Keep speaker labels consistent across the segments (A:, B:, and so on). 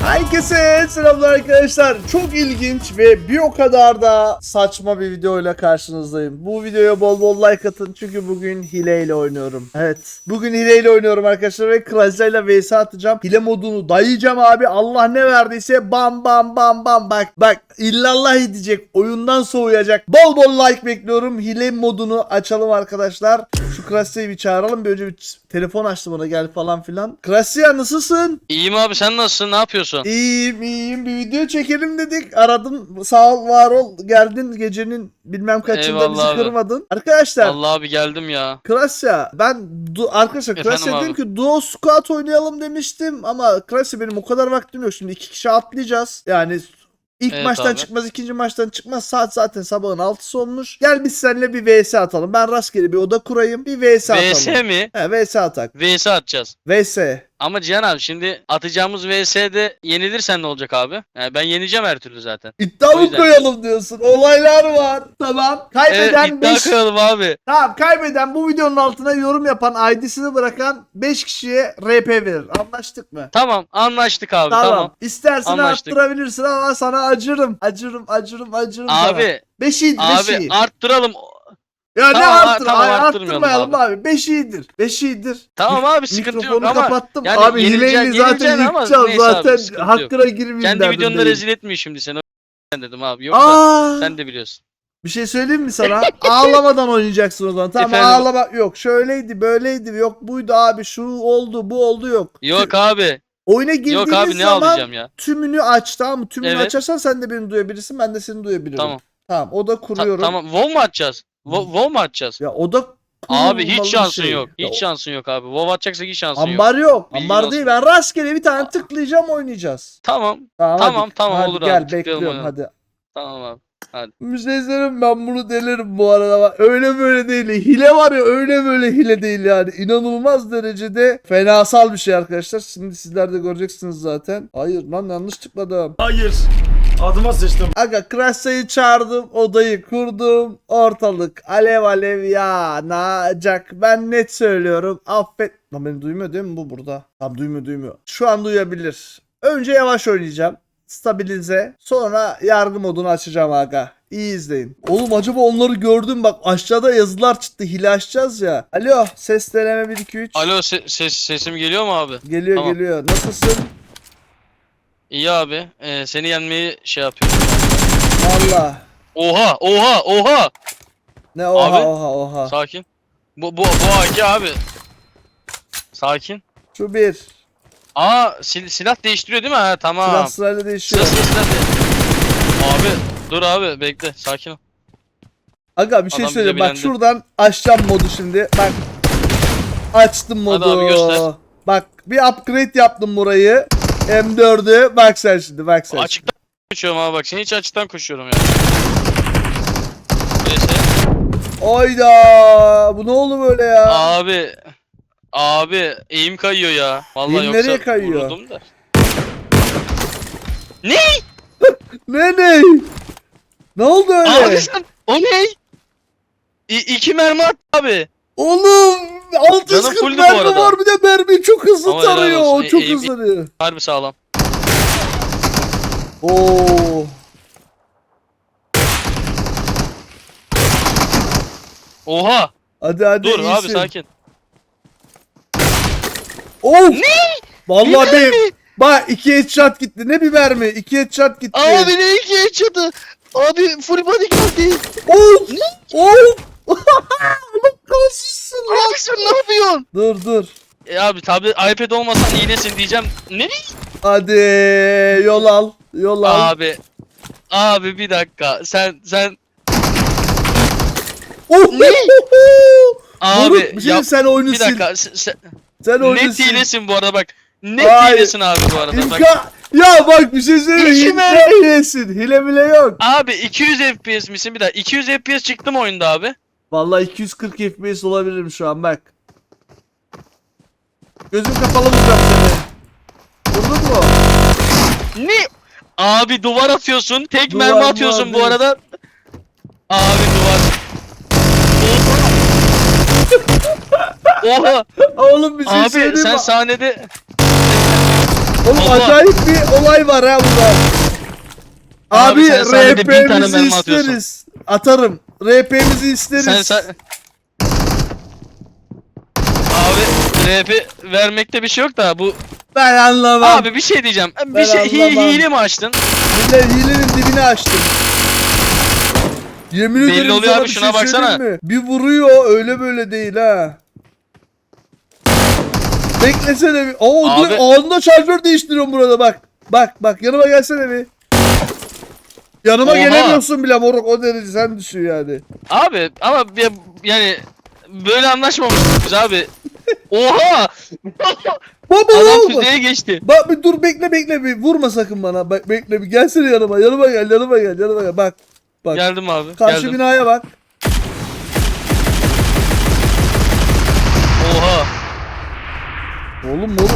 A: Herkese selamlar arkadaşlar. Çok ilginç ve bir o kadar da saçma bir videoyla karşınızdayım. Bu videoya bol bol like atın çünkü bugün hileyle oynuyorum. Evet. Bugün hileyle oynuyorum arkadaşlar ve Kraliçe'yle vs atacağım. Hile modunu dayayacağım abi. Allah ne verdiyse bam bam bam bam. Bak bak illallah edecek. Oyundan soğuyacak. Bol bol like bekliyorum. Hile modunu açalım arkadaşlar. Şu Kraliçe'yi bir çağıralım. Bir önce bir telefon açtım ona gel falan filan. Kraliçe nasılsın?
B: İyiyim abi sen nasılsın? Ne yapıyorsun?
A: İyiyim iyiyim bir video çekelim dedik. Aradım sağ ol var ol geldin gecenin bilmem kaçında
B: Eyvallah
A: bizi
B: abi.
A: kırmadın. Arkadaşlar
B: Allah abi geldim ya.
A: Krasya ben du- arkadaşlar Krasya dedim ki duo squad oynayalım demiştim ama Krasya benim o kadar vaktim yok. Şimdi iki kişi atlayacağız. Yani ilk
B: Evet
A: maçtan
B: abi.
A: çıkmaz ikinci maçtan çıkmaz saat zaten sabahın 6'sı olmuş. Gel biz seninle bir vs atalım. Ben rastgele bir oda kurayım bir vs atalım.
B: VS mi?
A: He vs atak.
B: VS atacağız.
A: vs.
B: Ama Cihan abi şimdi atacağımız VS'de yenilirsen ne olacak abi? Yani ben yeneceğim her türlü zaten.
A: İddia mı koyalım diyorsun? Olaylar var. Tamam.
B: Evet
A: Kaybeden
B: iddia
A: 5
B: koyalım abi.
A: Tamam kaybeden bu videonun altına yorum yapan ID'sini bırakan 5 kişiye RP verir. Anlaştık mı?
B: Tamam anlaştık abi
A: Tamam.
B: tamam.
A: İstersen
B: Anlaştık.
A: arttırabilirsin ama sana acırım. Acırım, acırım, acırım sana.
B: Abi
A: 5 iyidir, 5
B: abi arttıralım.
A: Ya ne
B: Tamam,
A: arttır?
B: tamam,
A: Ay,
B: arttırmayalım
A: arttırmayalım
B: abi.
A: 5 iyidir. 5 iyidir.
B: Tamam abi sıkıntı yok
A: Mikrofonu
B: ama
A: kapattım.
B: yani
A: abi
B: yenilece-
A: hileyle zaten
B: yenileceğin ama
A: yıkacağız.
B: neyse abi,
A: Zaten
B: sıkıntı yok.
A: hakkına girmeyeyim
B: kendi
A: derdindeyim.
B: videonda rezil etmiyor şimdi seni. Ben dedim abi. Yoksa
A: Aa,
B: sen de biliyorsun.
A: Bir şey söyleyeyim mi sana? Ağlamadan oynayacaksın o zaman. Tamam
B: Efendim?
A: ağlamak yok. Şöyleydi, böyleydi, yok buydu abi, şu oldu, bu oldu yok.
B: Yok abi.
A: Oyuna girdiğimiz
B: Yok abi ne
A: zaman
B: alacağım ya.
A: tümünü aç tamam mı? Tümünü
B: Evet.
A: açarsan sen de beni duyabilirsin, ben de seni duyabilirim.
B: Tamam.
A: Tamam, oda
B: Ta-
A: kuruyorum.
B: tamam. WoW mu atacağız? Wo- WoW mu atacağız?
A: Ya oda
B: Abi
A: kurulmalı bir
B: hiç şansın
A: şey.
B: yok.
A: Ya
B: Hiç şansın yok abi. WoW atacaksak hiç şansın yok.
A: Ambar yok.
B: Bilgin
A: Ambar
B: olsun.
A: değil. Ben rastgele bir tane tıklayacağım oynayacağız.
B: Tamam.
A: Tamam,
B: Tamam,
A: hadi.
B: tamam,
A: hadi
B: olur
A: gel,
B: abi, tıklayalım
A: bekliyorum
B: oynayalım.
A: hadi.
B: Tamam abi.
A: Müzeyserim ben bunu delerim bu arada. Bak, Öyle böyle değil. Hile var ya öyle böyle hile değil yani. İnanılmaz derecede fenasal bir şey arkadaşlar. Şimdi sizler de göreceksiniz zaten. Hayır lan yanlış tıkladım.
C: Hayır. Adıma sıçtım.
A: Aga Krasa'yı çağırdım, odayı kurdum, ortalık alev alev yanacak. Ben net söylüyorum, affet. Lan beni duymuyor değil mi bu burada? Tamam duymuyor duymuyor. Şu an duyabilir. Önce yavaş oynayacağım. Stabilize. Sonra yargı modunu açacağım aga. İyi izleyin. Oğlum acaba onları gördüm bak aşağıda yazılar çıktı. Hile açacağız ya. Alo ses deneme 1 2 3.
B: Alo se- ses sesim geliyor mu abi?
A: Geliyor
B: Tamam.
A: geliyor. Nasılsın?
B: İyi abi. Ee, seni yenmeyi şey yapıyorum.
A: Valla.
B: Oha, oha, oha.
A: Ne oha
B: Abi.
A: oha oha.
B: Sakin. Bu bu bu AK abi. Sakin.
A: Şu bir.
B: Aa sil- silah değiştiriyor değil mi? Ha tamam.
A: Silah sırayla değişiyor.
B: Silah silah silah. Abi dur abi bekle sakin ol.
A: Aga bir şey
B: Adam
A: söyleyeyim.
B: bize
A: Bak
B: bilendi.
A: şuradan açacağım modu şimdi. Bak. Açtım
B: Hadi
A: modu.
B: abi göster.
A: Bak bir upgrade yaptım burayı. M4'ü. Bak sen şimdi bak sen.
B: Açıktan koşuyorum abi bak. Seni hiç açıktan koşuyorum ya. Neyse.
A: Oyda. Bu ne oldu böyle ya?
B: Abi. Abi eğim kayıyor ya. Vallahi
A: Eğim
B: yoksa
A: nereye kayıyor?
B: vururdum da. Ne?
A: Ne ne? Ne oldu öyle?
B: Abi sen o ne? İ iki mermi at abi.
A: Oğlum 640
B: fulldü bu
A: mermi
B: arada.
A: var bir de mermi çok hızlı
B: Ama helal
A: tarıyor.
B: olsun.
A: Çok
B: e-
A: hızlı tarıyor.
B: Harbi sağlam.
A: Oo.
B: Oha.
A: Hadi hadi
B: Dur
A: iyisin.
B: abi sakin.
A: Of. Ne? Vallahi
B: Bir.
A: Bak iki headshot gitti. Ne bir mermi? İki headshot gitti.
B: Abi ne iki headshot'ı? Abi full body geldi.
A: Of! Of! Oğlum kalsın lan.
B: Abi sen ne yapıyorsun?
A: Dur dur.
B: E abi tabi iPad olmasan iyilesin diyeceğim. Nereye?
A: Hadi yol al. Yol al.
B: Abi. Abi bir dakika. Sen sen
A: Oh!
B: Ne?
A: Abi
B: abi
A: bir şey
B: yap,
A: sen oyunu
B: bir
A: sil.
B: dakika. Sen, sen-
A: Sen oyunu
B: net
A: sil.
B: hilesin bu arada bak. Net hilesin abi bu arada. Bak.
A: İmka... Ya bak bir şey söyleyeyim.
B: İki
A: Hile hilesin. Hile bile yok.
B: Abi 200 FPS misin bir daha? 200 FPS çıktım oyunda abi.
A: Vallahi 240 FPS olabilirim şu an bak. Gözüm kapalı vuracağım seni. Vurdun mu?
B: Ne? Abi duvar atıyorsun. Tek
A: Duvar
B: mermi
A: mı
B: atıyorsun bu
A: abi?
B: arada. Abi duvar. Oha.
A: Oğlum bir şey
B: Abi
A: söyleyeyim
B: sen
A: mi?
B: sahnede
A: Oğlum
B: Allah.
A: acayip bir olay var ha burada. Abi,
B: Abi sen sadece bin tane
A: RP'mizi
B: mermi atıyorsun.
A: isteriz. Atarım. RP'mizi isteriz.
B: Sen sen... Abi RP vermekte bir şey yok da bu...
A: Ben anlamam.
B: Abi bir şey diyeceğim. Bir
A: Ben
B: şey hi-
A: anlamam.
B: hile mi açtın?
A: Hile, hilenin dibini açtım. Yemin
B: Belli
A: ederim
B: oluyor
A: sana
B: abi,
A: bir
B: şuna
A: şey söyleyeyim
B: baksana.
A: mi? Bir vuruyor öyle böyle değil ha. Beklesene bir. Oo
B: Abi-
A: dur anında şarjör değiştiriyorum burada bak. Bak bak yanıma gelsene bir. Yanıma
B: Oha.
A: gelemiyorsun bile moruk o derece sen düşün yani.
B: Abi ama bir, yani böyle anlaşmamıştık biz abi. Oha!
A: Baba ne
B: Adam
A: oldu?
B: füzeye geçti.
A: Bak bir dur bekle bekle bir vurma sakın bana. Bak bekle bir gelsene yanıma. Yanıma gel yanıma gel yanıma gel. Bak bak.
B: Geldim abi.
A: Karşı
B: geldim.
A: binaya bak.
B: Oha!
A: Oğlum oğlum.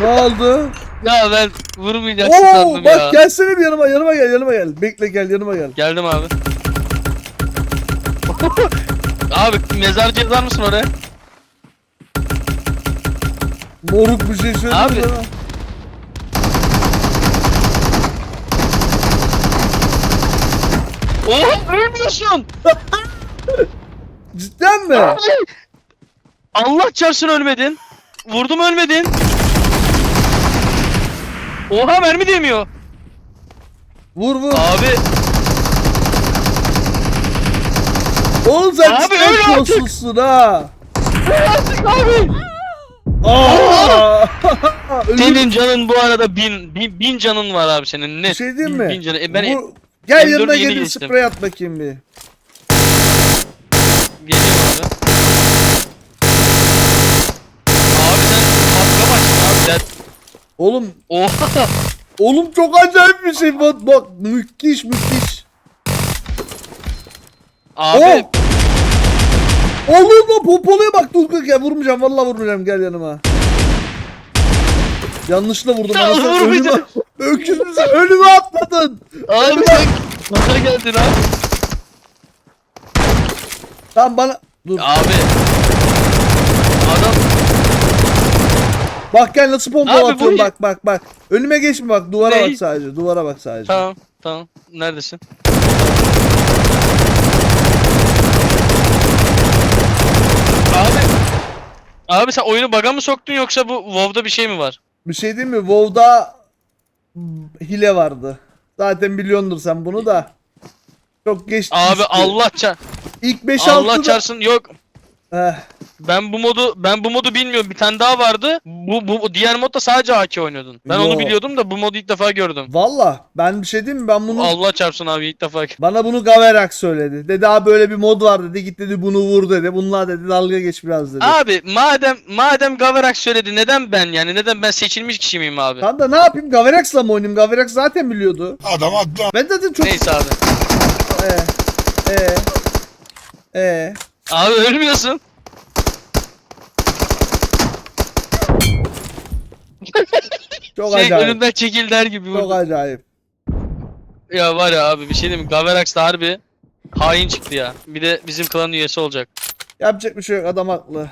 A: ne oldu?
B: Ya ben vurmayacaksın
A: Oo
B: sandım
A: bak
B: ya.
A: gelsene bir yanıma yanıma gel yanıma gel. Bekle gel yanıma gel.
B: Geldim abi. abi mezarcı yazar mısın oraya?
A: Moruk bir şey söyle.
B: Abi.
A: sana.
B: Oha ölmüyorsun.
A: Cidden mi?
B: Abi! Allah çarpsın ölmedin. Vurdum ölmedin. Oha mermi demiyor.
A: Vur vur.
B: Abi
A: Oğlum sen
B: Abi,
A: cidden
B: öyle artık.
A: kolsuzsun ha.
B: artık abi.
A: Aa! Ölüm-
B: Senin canın bu arada bin, bin, bin canın var abi senin net.
A: Bir şey diyeyim
B: bin,
A: mi?
B: Bin canı. E ben
A: Bu- Gel
B: M4'ü
A: yanına
B: yeni
A: gelin
B: geçtim.
A: sprey at bakayım bir.
B: geliyorum abi. Abi sen matka başladın abi. Sen...
A: Oğlum
B: Oha.
A: oğlum çok acayip bir şey bak bak müthiş müthiş.
B: Abi
A: Oh! Oğlum da pompoluya bak dur dur gel vurmayacağım vallahi vurmayacağım gel yanıma. Yanlışla vurdum
B: Ya,
A: önüme.
B: vurmayacağım.
A: Öküz müsün? Önüme atladın.
B: abi sen bana geldin abi.
A: Tamam bana dur.
B: Abi. Adam
A: Bak gel nasıl pompalı
B: Abi
A: atıyorum
B: ne?
A: bak bak bak. Önüme geçme bak duvara
B: Ne?
A: bak sadece duvara bak sadece.
B: tamam tamam. Neredesin? Abi. Abi sen oyunu baga mı soktun yoksa bu WoW'da bir şey mi var?
A: Bir şey değil mi? WoW'da hile vardı. Zaten biliyordur sen bunu da. Çok geç
B: Abi
A: düştü.
B: Allah çar
A: İlk 5
B: Allah
A: 6
B: çarsın yok.
A: Eh,
B: Ben bu modu ben bu modu bilmiyorum. Bir tane daha vardı. Bu bu diğer modda sadece AK oynuyordun. Ben
A: Yo.
B: onu biliyordum da bu modu ilk defa gördüm.
A: Valla ben bir şey diyeyim mi? Ben bunu
B: Allah çarpsın abi ilk defa.
A: bana bunu Gaverak söyledi. Dedi abi böyle bir mod var dedi. Git dedi bunu vur dedi. Bunlar dedi dalga geç biraz dedi.
B: Abi madem madem Gavarak söyledi neden ben yani neden ben seçilmiş kişi miyim abi?
A: Tamam da ne yapayım? Gaverax'la mı oynayayım? Gaverax zaten biliyordu.
C: Adam atla.
A: Ben zaten çok
B: Neyse abi.
A: Ee, ee, ee.
B: Abi ölmüyorsun.
A: Çok
B: Şey
A: acayip.
B: önümden çekil der gibi.
A: Çok
B: vurdu.
A: acayip.
B: Ya var ya abi bir şey diyeyim mi? Gaverax da harbi hain çıktı ya. Bir de bizim klan üyesi olacak.
A: Yapacak bir şey yok adam haklı.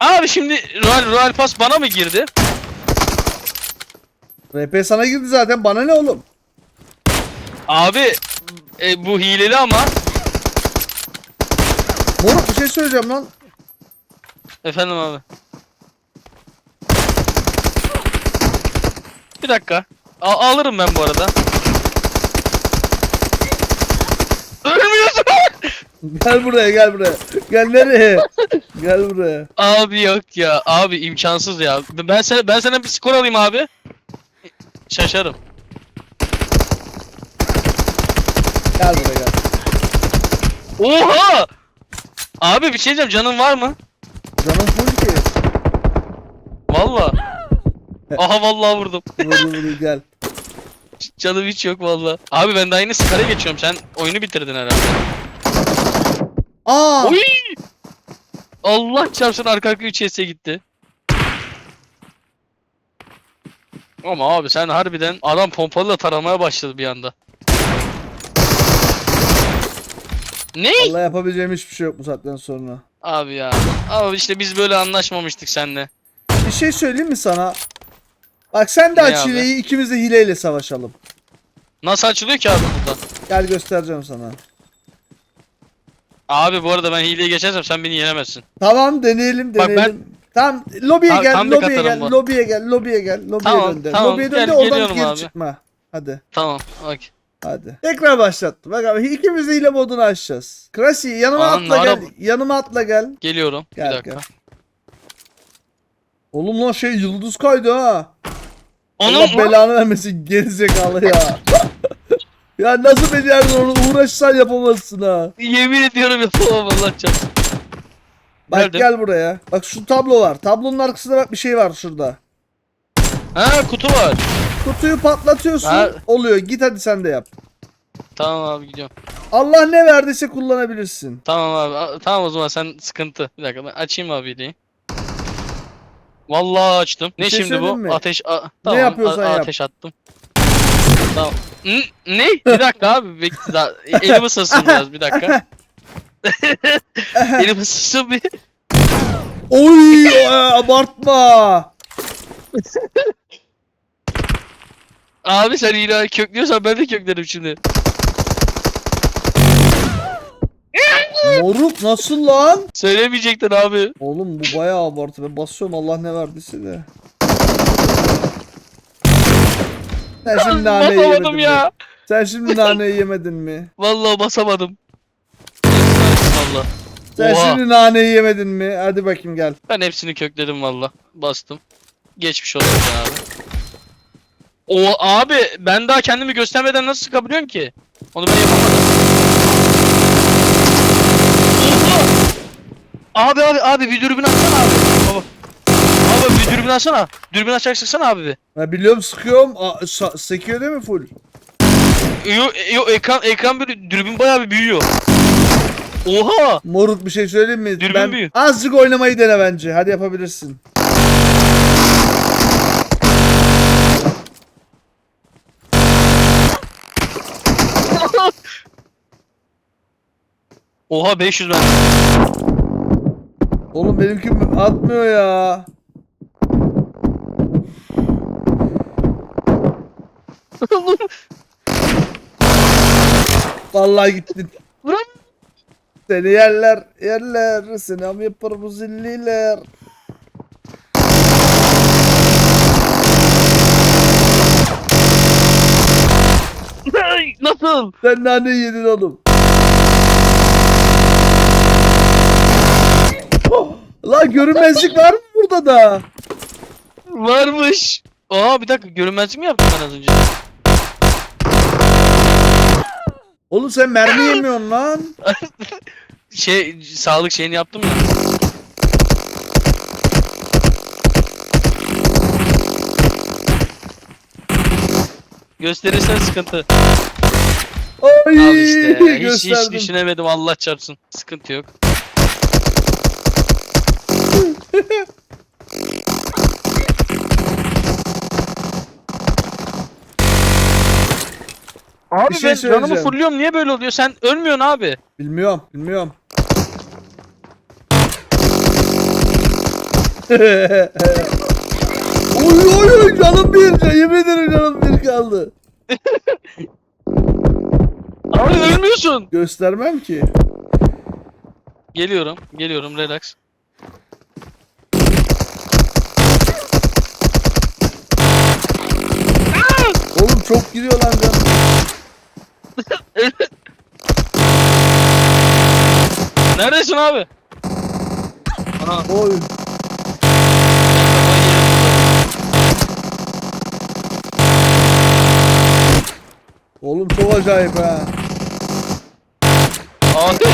B: Abi şimdi Royal, Royal Pass bana mı girdi?
A: RP sana girdi zaten bana ne oğlum?
B: Abi e, bu hileli ama.
A: Moruk bir şey söyleyeceğim lan.
B: Efendim abi. Bir dakika. A- alırım ben bu arada. Ölmüyorsun.
A: Gel buraya gel buraya. Gel nereye? gel buraya.
B: Abi yok ya. Abi imkansız ya. Ben sana ben sana bir skor alayım abi. Şaşarım.
A: Gel buraya gel.
B: Oha! Abi bir şey diyeceğim. Canın var mı?
A: Canım full ki.
B: Valla. Aha vallahi vurdum.
A: Vur vur vur, gel.
B: Canım hiç yok valla. Abi ben daha yeni skara geçiyorum. Sen oyunu bitirdin herhalde.
A: Aa!
B: Oy! Allah çarpsın arka arka 3 ES'e gitti. Ama abi sen harbiden adam pompalıyla taramaya başladı bir anda. Ne?
A: Allah yapabileceğim hiçbir şey yok bu saatten sonra.
B: Abi ya. Abi işte biz böyle anlaşmamıştık seninle.
A: Bir şey söyleyeyim mi sana? Bak sen de
B: Ne
A: aç
B: abi?
A: hileyi ikimiz de hileyle savaşalım.
B: Nasıl açılıyor ki abi burada?
A: Gel göstereceğim sana.
B: Abi bu arada ben hileye geçersem sen beni yenemezsin.
A: Tamam deneyelim
B: Bak ben-
A: deneyelim. Tamam lobiye gel
B: tam bir
A: lobiye
B: katarım
A: gel
B: bu.
A: lobiye gel lobiye gel lobiye
B: Tamam,
A: dön de.
B: tamam,
A: Lobiye dön
B: gel-
A: de oradan
B: geliyorum
A: geri
B: abi.
A: çıkma. Hadi.
B: Tamam bak.
A: Hadi. Tekrar başlattım. Bak abi ikimiz de hile modunu açacağız. Krasi yanıma
B: Aman,
A: atla gel. Yanıma atla gel.
B: Geliyorum.
A: Gel,
B: bir dakika.
A: gel. Oğlum lan şey yıldız kaydı ha.
B: Onun
A: Allah belanı vermesin gerizekalı ya. ya nasıl becerdin onu uğraşsan yapamazsın ha.
B: yemin ediyorum yapamam Allah çarpsın.
A: Bak
B: Nerede?
A: gel buraya. Bak şu tablo var. Tablonun arkasında bak bir şey var şurada.
B: Ha kutu var.
A: Kutuyu patlatıyorsun.
B: Ha.
A: Oluyor. Git hadi sen de yap.
B: Tamam abi gidiyorum.
A: Allah ne verdiyse kullanabilirsin.
B: Tamam abi. a- Tamam o zaman sen sıkıntı. Bir dakika ben açayım abi hileyi. Vallahi açtım. Ne
A: şey
B: şimdi bu?
A: mi?
B: Ateş a- tamam,
A: yapıyorsan
B: a-
A: yap.
B: Ateş attım. Tamam. N- ne? Bir dakika abi. Bekle daha. Elim ısınsın biraz bir dakika. Elim ısınsın bir.
A: Oy abartma.
B: Abi sen ilan köklüyorsan ben de köklerim şimdi.
A: Moruk nasıl lan?
B: Söylemeyecektin abi.
A: Oğlum bu bayağı abartı. Ben basıyorum Allah ne verdiyse de. Sen şimdi naneyi yemedin
B: Basamadım
A: mi?
B: ya.
A: Sen şimdi naneyi yemedin mi?
B: Vallahi basamadım. Vallahi.
A: Sen
B: Oha.
A: şimdi naneyi yemedin mi? Hadi bakayım gel.
B: Ben hepsini kökledim valla. Bastım. Geçmiş olsun abi. O abi ben daha kendimi göstermeden nasıl sıkabiliyorum ki? Onu ben yapamadım. Oha! Abi abi abi bir dürbün açsana abi. Baba. Abi bir dürbün açsana. Dürbün açarak sıksana abi bir.
A: Ben biliyorum sıkıyorum. Sa- sekiyor değil mi full?
B: Yo, yo ekran ekran böyle dürbün bayağı bir büyüyor. Oha!
A: Moruk bir şey söyleyeyim mi?
B: Dürbün
A: ben
B: büyük.
A: azıcık oynamayı dene bence. Hadi yapabilirsin.
B: Oha 500 ben.
A: Oğlum benimki atmıyor ya. Vallahi gittin.
B: Bırak.
A: Seni yerler, yerler. Seni am yapar bu zilliler.
B: Nasıl?
A: Sen naneyi yedin oğlum. Lan görünmezlik var mı burada da?
B: Varmış. Aa bir dakika görünmezlik mi yaptım ben az önce?
A: Oğlum sen mermi yemiyorsun lan.
B: Şey sağlık şeyini yaptım ya. Gösterirsen sıkıntı.
A: Ay,
B: Al işte. Hiç, hiç
A: gösterdim.
B: düşünemedim Allah çarpsın. Sıkıntı yok. Abi
A: Bir şey
B: ben canımı
A: söyleyeceğim.
B: fulluyorum niye böyle oluyor? Sen ölmüyorsun abi.
A: Bilmiyorum, bilmiyorum. oy oy oy canım bir, yemin ederim canım bir kaldı.
B: Abi ölmüyorsun.
A: Göstermem ki.
B: Geliyorum, geliyorum relax.
A: Oğlum çok giriyor lan canım.
B: Neredesin abi? Ana.
A: Oy. Oğlum çok acayip ha.
B: Abi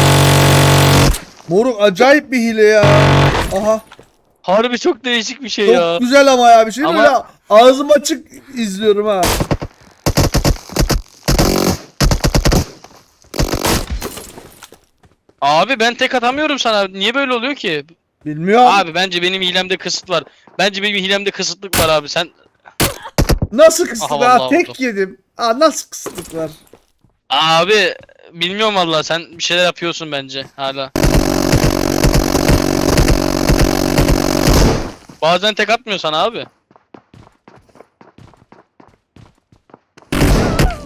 A: Moruk acayip bir hile ya. Aha.
B: harbi çok değişik bir şey
A: Çok
B: ya.
A: güzel ama ya bir şey
B: Ama-
A: böyle ağzım açık izliyorum ha.
B: Abi ben tek atamıyorum sana. Niye böyle oluyor ki?
A: Bilmiyorum.
B: Abi bence benim hilemde kısıt var. Bence benim hilemde kısıtlık var abi. Sen
A: Nasıl kısıtlık?
B: Aha,
A: Ha,
B: vallahi
A: tek
B: oldu.
A: yedim. Aa, nasıl kısıtlık var?
B: abi bilmiyorum valla sen bir şeyler yapıyorsun bence hala. Bazen tek atmıyor sana abi.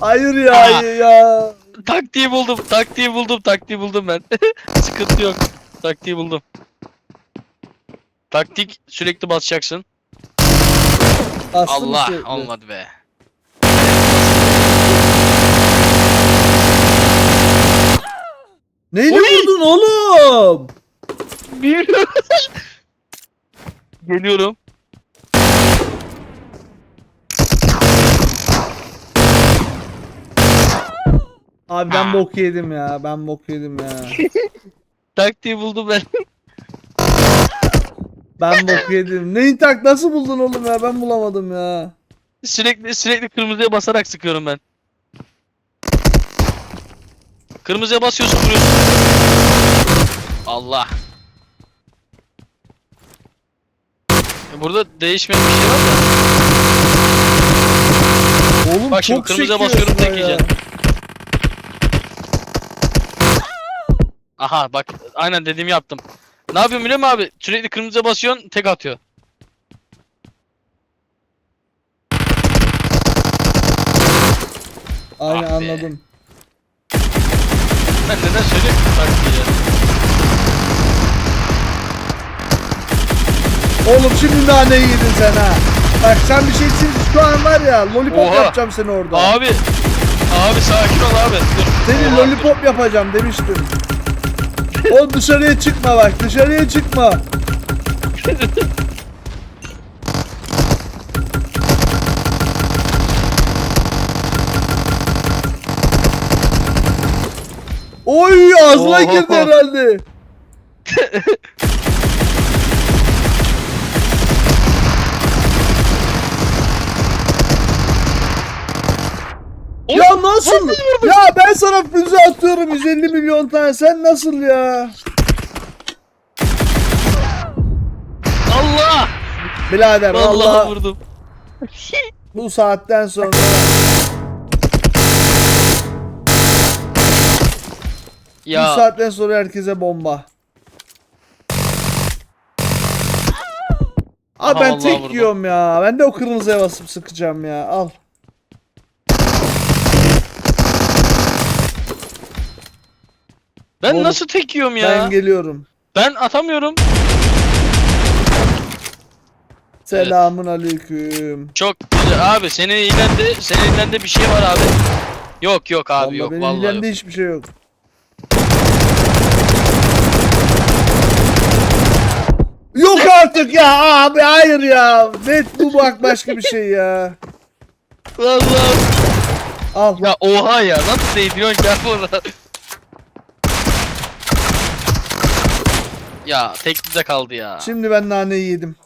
A: Hayır ya
B: Aa.
A: ya.
B: Taktiği buldum. Taktiği buldum. Taktiği buldum ben. Sıkıntı yok. Taktiği buldum. Taktik sürekli basacaksın.
A: Bastım
B: Allah
A: sürekli.
B: olmadı be.
A: Neyle
B: Oy!
A: vurdun oğlum?
B: Bilmiyorum. Geliyorum.
A: Abi ben bok yedim ya. Ben bok yedim ya.
B: Taktiği buldum ben.
A: Ben bok yedim. Neyin tak nasıl buldun oğlum ya? Ben bulamadım ya.
B: Sürekli sürekli kırmızıya basarak sıkıyorum ben. Kırmızıya basıyorsun vuruyorsun. Allah. E Burada değişmeyen bir şey var da.
A: Oğlum
B: Bak şimdi
A: çok
B: kırmızıya basıyorum, tek yiyeceksin. Aha bak aynen dediğimi yaptım. Ne yapıyorum biliyor musun abi? Sürekli kırmızıya basıyorsun tek atıyor.
A: Aynen
B: Ah be.
A: anladım.
B: Ben neden söylüyorum ki bu taktiği ya?
A: Oğlum şimdi nane yedin sen ha. Bak sen bir şeysin şu an var ya lollipop
B: Oha.
A: yapacağım seni orada.
B: Abi. Abi sakin ol abi. Dur.
A: Seni
B: Oha,
A: lollipop yapacağım demiştim. Oğlum dışarıya çıkma bak dışarıya çıkma. Oy ağzına girdi herhalde. nasıl? Ya ben sana füze atıyorum 150 milyon tane sen nasıl ya?
B: Allah.
A: Birader
B: Vallahi
A: Allah
B: vurdum.
A: bu saatten sonra bu
B: Ya
A: saatten sonra herkese bomba. Abi
B: Aha,
A: ben
B: vallahi
A: tek
B: vurdum.
A: yiyorum ya. Ben de o kırmızıya basıp sıkacağım ya. Al.
B: Ben
A: Oğlum,
B: nasıl tek yiyorum ya?
A: Ben
B: Ben,
A: geliyorum.
B: atamıyorum.
A: Selamun aleyküm.
B: Çok güzel abi senin elinde senin elinde bir şey var abi. Yok yok abi
A: Vallahi
B: yok
A: benim
B: vallahi
A: elimde
B: yok.
A: hiçbir şey yok. Yok artık ya abi hayır ya. Net bu bak başka bir şey ya.
B: Vallahi.
A: Al.
B: Ya oha ya nasıl değdiriyorsun ki abi Ya tek bize kaldı ya.
A: Şimdi ben naneyi yedim.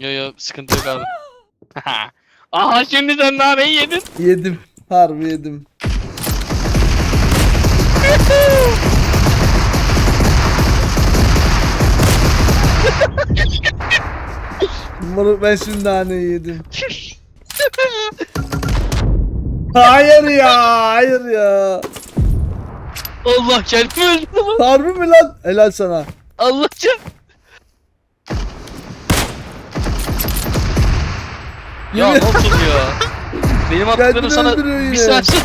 B: Yo yo sıkıntı yok abi. Aha şimdi sen naneyi yedin.
A: Yedim. Harbi yedim. Moruk ben şimdi naneyi yedim. Hayır ya, hayır ya.
B: Allah kendimi öldürdüm.
A: Harbi mi lan? Helal sana.
B: Allah can. Ya nasıl ya? Benim attıklarım
A: Kendini
B: sana
A: öldürüyor
B: bir saat sonra.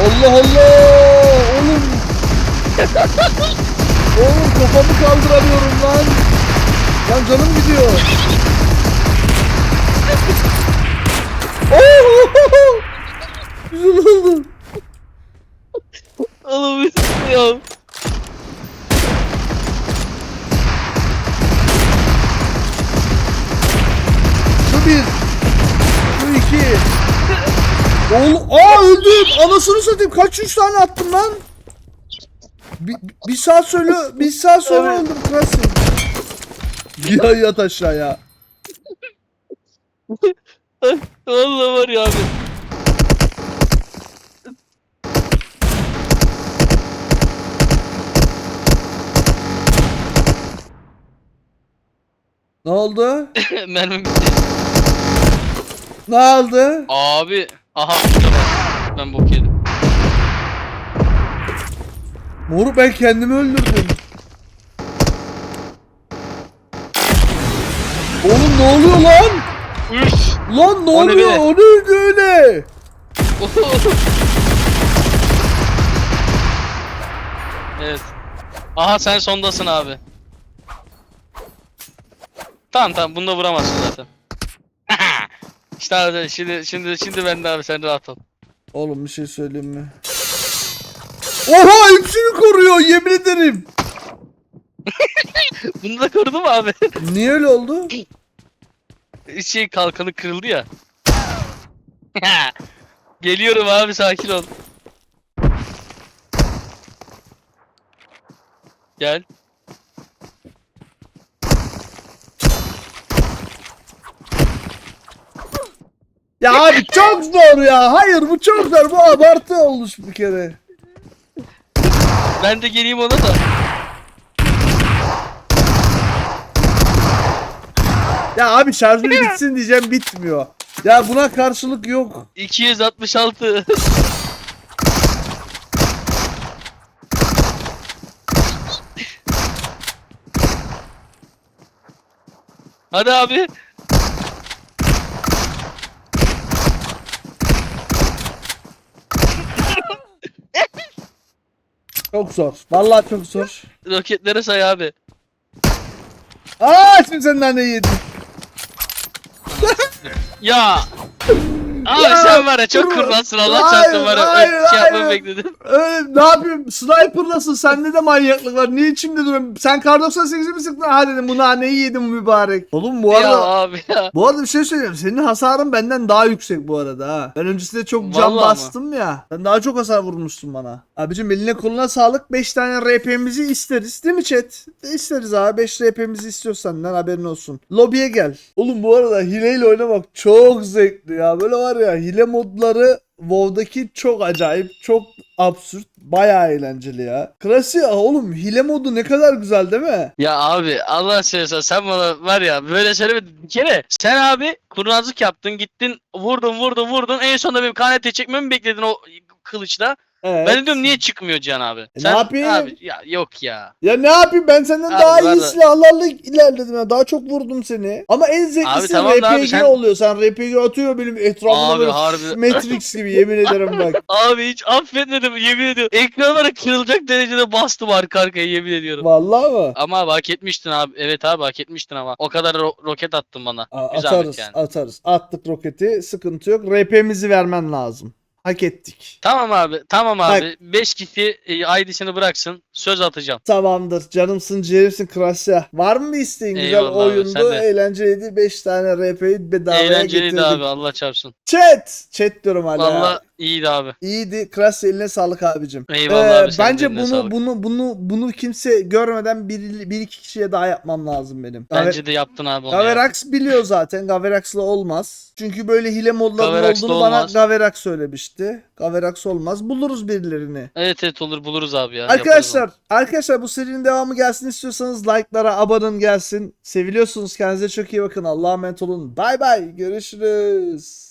A: Allah Allah! Oğlum! Oğlum kafamı kaldıramıyorum lan. Lan canım gidiyor. Oo! Güzel oldu.
B: Oğlum ya.
A: Şu bir. Şu iki. Oğlum aa öldüm. Anasını satayım. Kaç üç tane attım lan? Bir, bir saat söyle, bir saat sonra
B: Evet.
A: öldüm. Nasıl? Ya yat aşağıya.
B: Vallahi var ya abi.
A: Ne oldu?
B: Mermim bitti.
A: Ne oldu?
B: Abi. Aha. Ben bok yedim.
A: Moruk ben kendimi öldürdüm. Oğlum ne oluyor lan?
B: Üf!
A: Lan ne
B: O ne
A: oluyor?
B: be?
A: O neydi öyle?
B: evet. Aha sen sondasın abi. Tamam tamam bunu da vuramazsın zaten. işte abi şimdi şimdi şimdi ben de abi sen rahat ol.
A: Oğlum bir şey söyleyeyim mi? Oha hepsini koruyor yemin ederim.
B: Bunu da korudum abi.
A: Niye öyle oldu?
B: şey kalkanı kırıldı ya. Geliyorum abi sakin ol. Gel.
A: Ya abi çok zor ya. Hayır bu çok zor. Bu abartı olmuş bir kere.
B: Ben de geleyim ona da.
A: Ya abi şarjı bitsin diyeceğim bitmiyor. Ya buna karşılık yok.
B: 266. Hadi abi.
A: Çok zor. Vallahi çok zor.
B: Roketlere say abi.
A: Aa şimdi sen ne yedin?
B: Ya. Abi
A: Ya,
B: sen var ya çok kurnazsın Allah çarptın var ya.
A: hayır,
B: şey yapmamı bekledim.
A: Öyle ne yapayım? Sniper'lasın. Sende de manyaklık var. Niye içimde duruyorum? Sen kar 98'i mi sıktın? Ha dedim bu naneyi yedim mübarek. Oğlum bu
B: Ya
A: arada
B: abi ya.
A: bu arada bir şey söyleyeyim. Senin hasarın benden daha yüksek bu arada ha. Ben öncesinde çok can
B: Vallahi mı?
A: bastım ya. Sen daha çok hasar vurmuşsun bana. Abicim eline koluna sağlık. 5 tane RP'mizi isteriz. Değil mi chat? İsteriz abi. 5 RP'mizi istiyoruz senden haberin olsun. Lobiye gel. Oğlum bu arada hileyle oynamak çok zevkli ya. Böyle var ya hile modları WoW'daki çok acayip, çok absürt, bayağı eğlenceli ya. Klasik oğlum hile modu ne kadar güzel değil mi?
B: Ya abi Allah seversen sen bana var ya böyle söylemedin bir kere. Sen abi kurnazlık yaptın gittin vurdun vurdun vurdun en sonunda benim KNT çekmemi mi bekledin o kılıçla.
A: Evet.
B: Ben de diyorum niye çıkmıyor Can abi?
A: E, ne yapayım?
B: Abi ya yok ya.
A: Ya ne yapayım ben senden
B: Abi
A: daha iyi
B: da-
A: silahlarla ilerledim ya. Daha çok vurdum seni. Ama en zevklisi
B: tamam abi
A: RPG
B: sen-
A: oluyor. Sen RPG atıyor benim etrafıma
B: Abi
A: böyle
B: harbi-
A: Matrix gibi yemin ederim bak.
B: Abi hiç affetmedim yemin ediyorum. Ekranlara kırılacak derecede bastım arka arkaya yemin ediyorum.
A: Vallahi mı?
B: Ama abi hak etmiştin abi. Evet abi hak etmiştin ama. O kadar ro- roket attın bana.
A: A-
B: Bir zahmet
A: atarız
B: yani.
A: atarız. Attık roketi sıkıntı yok. RP'mizi vermen lazım. Hak ettik.
B: Tamam abi tamam abi. 5 kişi e, ID'sini bıraksın. Söz atacağım.
A: Tamamdır. Canımsın ciğerimsin Krasya. Var mı bir isteğin? Güzel
B: Eyvallah abi,
A: oyundu.
B: de.
A: Eğlenceliydi. 5 tane RP'yi bedavaya
B: Eğlenceliydi
A: getirdik.
B: abi Allah çarpsın.
A: Chat. Chat diyorum hala.
B: Valla iyiydi abi.
A: İyiydi. Krasya eline sağlık abicim.
B: Eyvallah
A: Ee,
B: abi, senin
A: bence
B: eline
A: bunu
B: sağlık.
A: bunu bunu bunu kimse görmeden bir, bir iki kişiye daha yapmam lazım benim.
B: Bence de yaptın abi onu ya.
A: Gaverax biliyor zaten. Gaverax'la olmaz. Çünkü böyle hile modlarının
B: Gaverax'la
A: olduğunu bana
B: olmaz.
A: Gaverax söylemişti. Gaverax olmaz. Buluruz birilerini.
B: Evet evet olur buluruz abi ya.
A: Arkadaşlar, arkadaşlar bu serinin devamı gelsin istiyorsanız like'lara abonun gelsin. Seviliyorsunuz. Kendinize çok iyi bakın. Allah'a emanet olun. Bay bay. Görüşürüz.